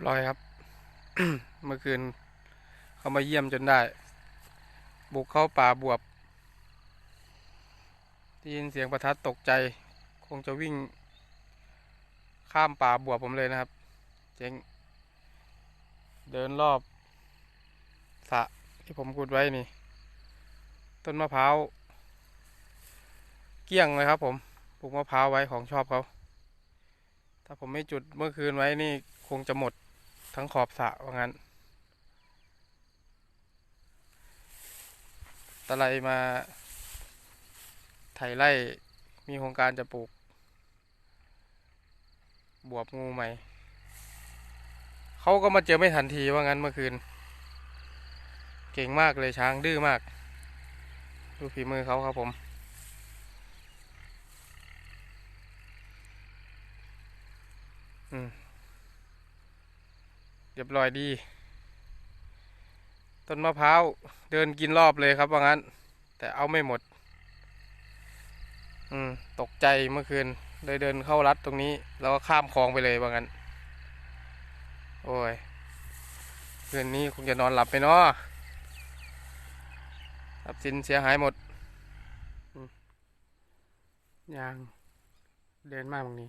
บร้อยครับ เมื่อคืนเขามาเยี่ยมจนได้ บุกเข้าป่าบวบได้ยินเสียงประทัดตกใจ คงจะวิ่ง ข้ามป่าบวบผมเลยนะครับ เจ๊ง เดินรอบสะที่ผมขุดไว้นี่ ต้นมะพร้าวเกลี้ยงเลยครับผมปลูกมะพร้าวไว้ของชอบเขา ถ้าผมไม่จุดเมื่อคืนไว้นี่คงจะหมด ทั้งขอบสระว่างั้น ตะไลมาไถไร่มีโครงการจะปลูก บวบงูใหม่ เขาก็มาเจอไม่ทันทีว่างั้นเมื่อคืน เก่งมากเลยช้างดื้อมาก ดูฝีมือเขาครับผมอืม เรียบร้อยดี ต้นมะพร้าวเดินกินรอบเลยครับว่างั้น แต่เอาไม่หมด อืม ตกใจเมื่อคืนเลยเดินเข้ารัดตรงนี้ แล้วก็ข้ามคลองไปเลยว่างั้น โอ้ยคืนนี้คงจะนอนหลับไปเนาะทรัพย์สินเสียหายหมดยางเดินมาตรงนี้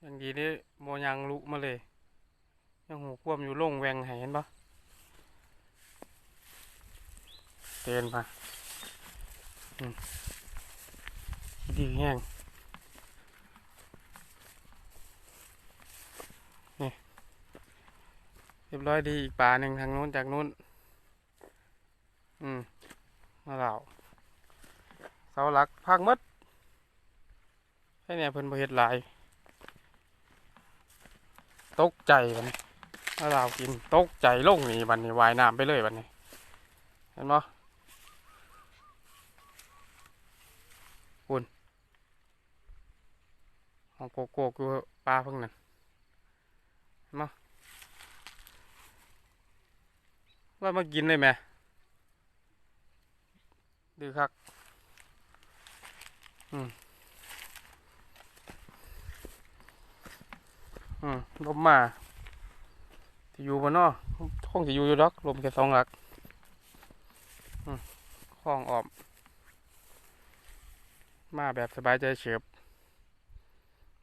อย่างดีนี่โมยังลุมาเลย ยังหูควมอยู่โล่งแวงให้เห็นปะเดินมาอืมดีแห้งนี่เรียบร้อยดีอีกป่าหนึ่งทางนู้นจากนู้น อืม มาเหล่าเสาหลักพังหมดแค่เนี้เพิ่นบ่เฮ็ดหลาย ตกใจบัน ถ้าเรากินตกใจลงนี่บันนี้วายน้ำไปเลยบันนี้ เห็นไหมคุณของโกโก้คือปลาเพิ่งนั่นเห็นไหมว่ามากินเลยไหมดื้อคักอืมอืมลมมา จะอยู่บนนอคงจะอยู่อยู่ดอกลมแค่สองหลักคล้องออม มาแบบสบายใจเฉียบ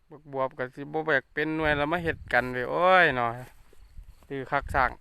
บวกบวบกับสิบแบกเป็นหน่วยแล้วมาเห็ดกันเลยโอ้ยหน่อยตือคักสั่ง